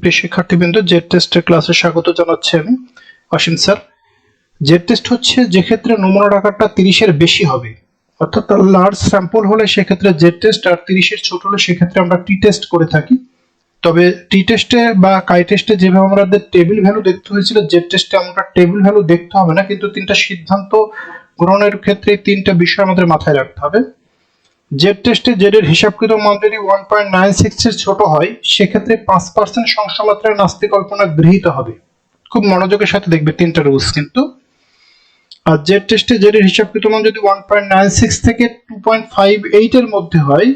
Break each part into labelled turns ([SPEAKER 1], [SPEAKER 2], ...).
[SPEAKER 1] প্রিয় শিক্ষার্থীবৃন্দ জেড টেস্টের ক্লাসে স্বাগত জানাচ্ছি আমি, অসীম স্যার। জেড টেস্ট হচ্ছে যে ক্ষেত্রে নমুনার আকারটা তিরিশের বেশি হবে, অর্থাৎ লার্জ স্যাম্পল হলে সেক্ষেত্রে জেড টেস্ট আর তিরিশের ছোট হলে সেক্ষেত্রে আমরা টি টেস্ট করে থাকি। তবে টি টেস্টে বা কাই টেস্টে যেভাবে আমাদের টেবিল ভ্যালু দেখতে হয়েছিল জেড টেস্টে আমরা টেবিল ভ্যালু দেখতে হবে না, কিন্তু তিনটা সিদ্ধান্ত গ্রহণের ক্ষেত্রে তিনটা বিষয় আমাদের মাথায় রাখতে হবে। জেড টেস্টে জেড এর হিসাবকৃত মান যদি ওয়ান পয়েন্ট নাইন সিক্স এর ছোট হয়, সেক্ষেত্রে পাঁচ পার্সেন্ট সংখ্যামাত্রায় নাস্তিক কল্পনা গৃহীত হবে। খুব মনোযোগের সাথে দেখবে তিনটা রুলস কিন্তু। আর জেড টেস্টে জেড এর হিসাবকৃত মান যদি ওয়ান পয়েন্ট নাইন সিক্স থেকে টু পয়েন্ট ফাইভ এইট এর মধ্যে হয়,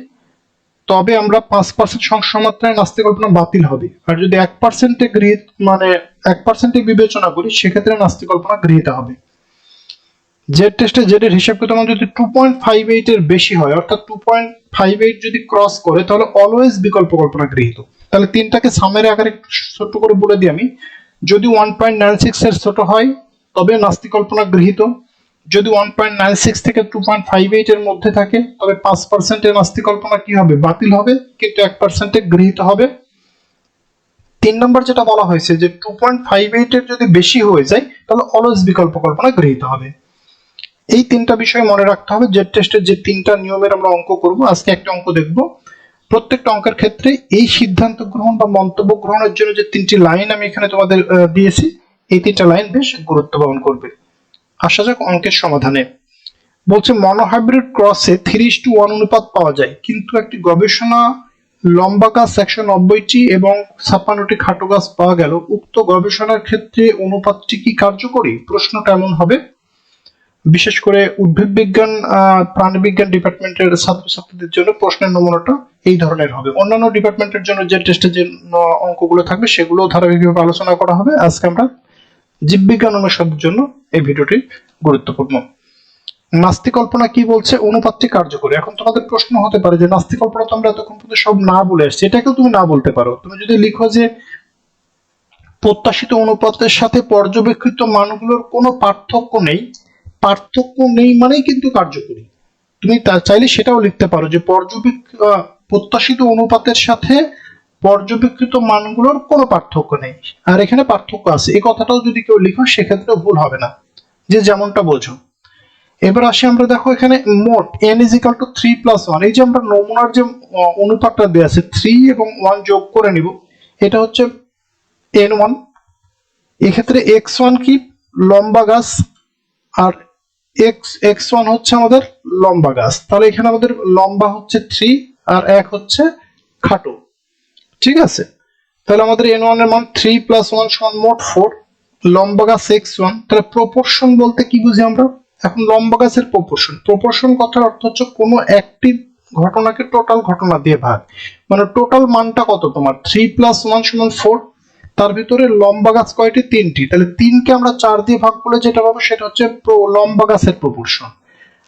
[SPEAKER 1] তবে আমরা পাঁচ পার্সেন্ট সংখ্যামাত্রায় নাস্তিক কল্পনা বাতিল হবে। আর যদি এক পার্সেন্টে গৃহীত মানে এক পার্সেন্টে বিবেচনা করি, সেক্ষেত্রে নাস্তিক কল্পনা গৃহীত হবে। জেড টেস্টে জেড এর হিসাব করতে যদি টু পয়েন্ট ফাইভ এইট এর বেশি হয়, অর্থাৎ টু পয়েন্ট ফাইভ এইট যদি ক্রস করে, তাহলে অলওয়েজ বিকল্প কল্পনা গৃহীত। তাহলে তিনটাকে সামের আকারে ছোট্ট করে বলে দিই আমি। যদি ওয়ান পয়েন্ট নাইন সিক্স এর ছোট হয়, তবে নাস্তিক কল্পনা গৃহীত। যদি ওয়ান পয়েন্ট নাইন সিক্স থেকে টু পয়েন্ট ফাইভ এইট এর মধ্যে থাকে, তবে পাঁচ পার্সেন্টের নাস্তিক কল্পনা কি হবে? বাতিল হবে, কিন্তু এক পার্সেন্টে গৃহীত হবে। তিন নম্বর যেটা বলা হয়েছে যে টু পয়েন্ট ফাইভ এইট এর যদি বেশি হয়ে যায়, তাহলে অলওয়েজ বিকল্প কল্পনা গৃহীত হবে। এই তিনটা বিষয় মনে রাখতে হবে জেড টেস্টের যে তিনটা নিয়মের আমরা অঙ্ক করব, আজকে একটা অঙ্ক দেখব। প্রত্যেকটা অঙ্কের ক্ষেত্রে এই সিদ্ধান্ত গ্রহণ বা মন্তব্য গ্রহণের জন্য যে তিনটি লাইন আমি এখানে তোমাদের দিয়েছি, এই তিনটা লাইন বেশ গুরুত্ব বহন করবে। আসা যাক অঙ্কের সমাধানে। বলছে মনোহাইব্রিড ক্রসে থ্রি টু ওয়ান অনুপাত পাওয়া যায়, কিন্তু একটি গবেষণা লম্বা গাছ একশো নব্বইটি এবং ছাপ্পান্নটি খাটো গাছ পাওয়া গেল। উক্ত গবেষণার ক্ষেত্রে অনুপাতটি কি কার্যকরী? প্রশ্নটা এমন হবে। বিশেষ করে উদ্ভিদ বিজ্ঞান প্রাণীবিজ্ঞান ডিপার্টমেন্টের ছাত্রছাত্রীদের জন্য প্রশ্নের নমুনাটা এই ধরনের হবে। অন্যান্য ডিপার্টমেন্টের জন্য যে টেস্টে যে অঙ্কগুলো থাকবে সেগুলো ধারাবাহিকভাবে আলোচনা করা হবে। আজকে আমরা জীববিজ্ঞান অনুষদের জন্য এই ভিডিওটি গুরুত্বপূর্ণ। নাস্তিক কল্পনা কি বলছে? অনুপাতটি কার্যকরী। এখন তোমাদের প্রশ্ন হতে পারে যে নাস্তিক কল্পনা তো আমরা এতক্ষণ পর্যন্ত সব না বলে আসছি এটাকেও তুমি না বলতে পারো। তুমি যদি লিখো যে প্রত্যাশিত অনুপাতের সাথে পর্যবেক্ষিত মানগুলোর কোনো পার্থক্য নেই পার্থক্য নেই মানেই কিন্তু কার্যকরী। তুমি চাইলে সেটাও লিখতে পারো যে পর্যবেক্ষ প্রত্যাশিত অনুপাতের সাথে পর্যবেক্ষিত মানগুলোর কোনো পার্থক্য নেই। আর এখানে পার্থক্য আছে। এই কথাটাও যদি কেউ লিখো সেক্ষেত্রে ভুল হবে না। যে যেমনটা বোঝো এবার আসি আমরা, দেখো এখানে মোট N is equal to three plus one এই যে আমরা নমুনার যে অনুপাতটা দেওয়া আছে থ্রি এবং ওয়ান যোগ করে নিব, এটা হচ্ছে এন ওয়ান এক্ষেত্রে এক্স ওয়ান কি? লম্বা গাছ আর এক্স এক্স ওয়ান হচ্ছে আমাদের লম্বা গাছ। তাহলে এখানে আমাদের লম্বা হচ্ছে থ্রি আর এক হচ্ছে খাটো। ঠিক আছে? তাহলে আমাদের এন ওয়ানের মান থ্রি প্লাস ওয়ান সমান মোট ফোর লম্বা গাছ এক্স ওয়ান তাহলে প্রপোর্শন বলতে কি বুঝি আমরা? এখন লম্বা গাছের প্রপোর্শন প্রপোর্শন কথার অর্থ হচ্ছে কোনো একটি ঘটনাকে টোটাল ঘটনা দিয়ে ভাগ। মানে টোটাল মানটা কত তোমার? থ্রি প্লাস ওয়ান সমান ফোর তার ভিতরে লম্বা গাছ কয়টি? তিনটি। তাহলে তিনকে আমরা চার দিয়ে ভাগ করলে যেটা পাবো সেটা হচ্ছে লম্বা গাছের প্রপোর্শন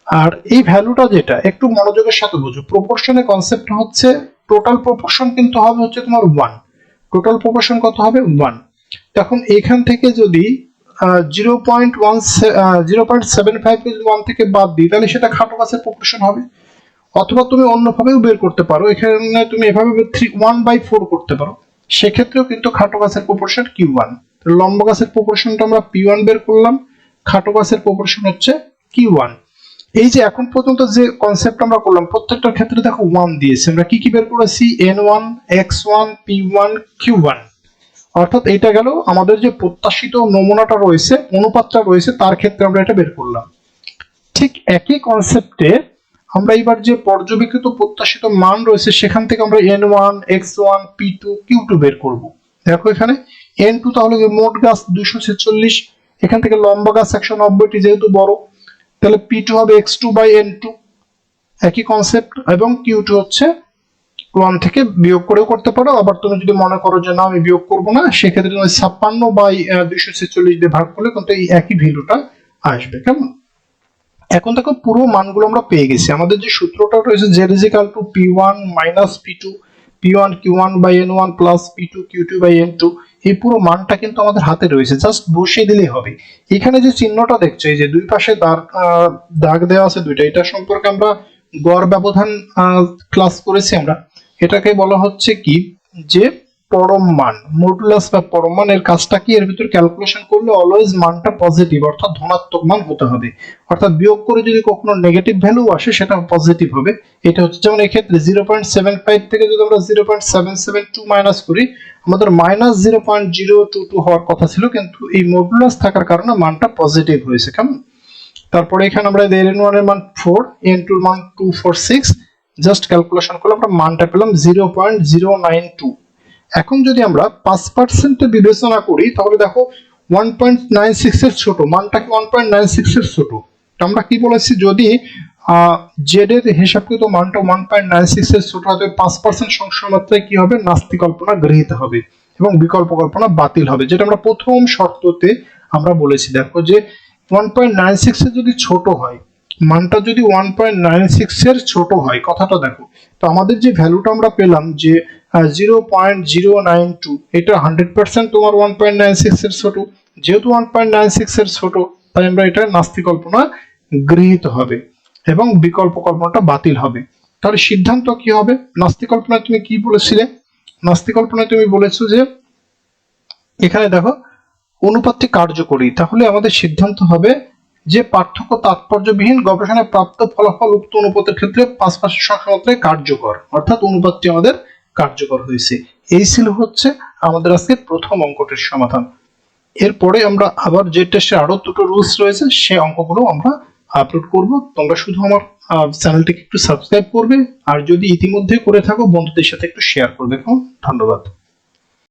[SPEAKER 1] আর এই ভ্যালুটা যেটা, একটু মনোযোগের সাথে বুঝো। প্রপোর্শনের কনসেপ্ট হচ্ছে টোটাল প্রপোর্শন কিন্তু হবে হচ্ছে তোমার ওয়ান টোটাল প্রপোর্শন কত হবে? ওয়ান এখন এখান থেকে যদি zero point one zero point seven five one থেকে বাদ দিই, তাহলে সেটা খাটো গাছের প্রপোর্শন হবে। অথবা তুমি অন্যভাবেও বের করতে পারো। এখানে তুমি এভাবে থ্রি ওয়ান বাই ফোর করতে পারো। সেক্ষেত্রেও কিন্তু খাটো গাছের প্রপোর্শন কিউ ওয়ান লম্বা গাছের প্রপোর্শনটা আমরা পি ওয়ান বের করলাম, খাটো গাছের প্রপোর্শন হচ্ছে কিউ ওয়ান এই যে এখন পর্যন্ত যে কনসেপ্ট আমরা করলাম, প্রত্যেকটার ক্ষেত্রে দেখো ওয়ান দিয়েছে। আমরা কি কি বের করেছি? N one x one p one q one অর্থাৎ এটা গেল আমাদের যে প্রত্যাশিত নমুনাটা রয়েছে, অনুপাতটা রয়েছে, তার ক্ষেত্রে আমরা এটা বের করলাম। ঠিক একই কনসেপ্টে আমরা এবার যে পর্যবেক্ষিত প্রত্যাশিত মান রয়েছে, সেখান থেকে আমরা n one x one p two q two বের করব। দেখো এখানে এন টু তাহলে মোট গাছ দুইশো ছেচল্লিশ, এখান থেকে লম্বা গাছ একশো নব্বইটি যেহেতু বড়, তাহলে পি টু হবে x two by n two একই কনসেপ্ট এবং কিউ টু হচ্ছে ওয়ান থেকে বিয়োগ করেও করতে পারো। আবার তুমি যদি মনে করো যে না, আমি বিয়োগ করব না, সেক্ষেত্রে তুমি ছাপ্পান্ন বাই দুইশো ছেচল্লিশ দিয়ে ভাগ করলে কিন্তু এই একই ভ্যালুটা আসবে। কেমন? এখন দেখো পুরো মানগুলো আমরা পেয়ে গেছি। আমাদের যে সূত্রটা রয়েছে z is equal to p one minus p two p one q one by n one plus p two q two by n two এই পুরো মানটা কিন্তু আমাদের হাতে রয়েছে। জাস্ট বসিয়ে দিলেই হবে। এখানে যে চিহ্নটা দেখছ, এই যে দুই পাশে দাগ দাগ দেওয়া আছে দুইটা, এটা সম্পর্কে আমরা গড় ব্যবধান ক্লাস করেছি আমরা। এটাকে বলা হচ্ছে কি? যে পরম মান মডুলাস বা পরম মান এর কাজটা কি? এর ভিতর ক্যালকুলেশন করলে অলওয়েজ মানটা পজিটিভ অর্থাৎ ধনাত্মক মান হতে হবে। অর্থাৎ বিয়োগ করে যদি কখনো নেগেটিভ ভ্যালু আসে সেটা পজিটিভ হবে। এটা হচ্ছে যেমন এক্ষেত্রে জিরো পয়েন্ট সেভেন ফাইভ থেকে যদি আমরা zero point seven seven two minus করি, আমাদের minus zero point zero two two হওয়ার কথা ছিল, কিন্তু এই মডুলাস থাকার কারণে মানটা পজিটিভ হয়েছে। কেমন? তারপরে এখানে আমরা এন ওয়ানের মান ফোর এন টুর মান two four six just calculation করলে আমরা মানটা পেলাম zero point zero nine two এখন যদি আমরা পাঁচ পার্সেন্টে বিবেচনা করি, তাহলে দেখো ওয়ান পয়েন্ট নাইন সিক্স এর ছোট, মানটা কি ওয়ান পয়েন্ট নাইন সিক্স এর ছোট? আমরা কি বলেছি? যদি জেড এর হিসাবকৃত মানটা ওয়ান পয়েন্ট নাইন সিক্স এর ছোট হবে পাঁচ পার্সেন্ট সংখ্যা মাত্রায় কি হবে? নাস্তি কল্পনা গৃহীত হবে এবং বিকল্প কল্পনা বাতিল হবে, যেটা আমরা প্রথম শর্ততে আমরা বলেছি। দেখো যে ওয়ান পয়েন্ট নাইন সিক্স এর যদি ছোট হয় মানটা যদি ওয়ান পয়েন্ট নাইন সিক্স এর ছোট হয়, কথাটা দেখো। তো আমাদের যে ভ্যালুটা আমরা পেলাম যে zero point zero nine two এটা হান্ড্রেড পার্সেন্ট তোমার ওয়ান পয়েন্ট নাইন সিক্স এর ছোট। যেহেতু ওয়ান পয়েন্ট নাইন সিক্স এর ছোট, তাই আমরা এটা নাস্তি কল্পনা গৃহীত হবে এবং বিকল্প কল্পনাটা বাতিল হবে। তাহলে সিদ্ধান্ত কি হবে? নাস্তি কল্পনায় তুমি কি বলেছিলে? নাস্তি কল্পনায় তুমি বলেছ যে, এখানে দেখো, অনুপাতটি কার্যকরী। তাহলে আমাদের সিদ্ধান্ত হবে যে পার্থক্য তাৎপর্যবিহীন গবেষণায় প্রাপ্ত ফলাফল উক্ত অনুপাতের ক্ষেত্রে পাঁচ পাঁচের সংখ্যা কার্যকর, অর্থাৎ অনুপাতটি আমাদের কার্যকর হয়েছে। এই ছিল হচ্ছে আমাদের আজকে প্রথম অঙ্কটির সমাধান। এরপরে আমরা আবার যে টেস্টের আরও দুটো রুলস রয়েছে, সেই অঙ্কগুলো আমরা আপলোড করব। তোমরা শুধু আমার চ্যানেলটিকে একটু সাবস্ক্রাইব করবে, আর যদি ইতিমধ্যে করে থাকো, বন্ধুদের সাথে একটু শেয়ার করবে। ধন্যবাদ।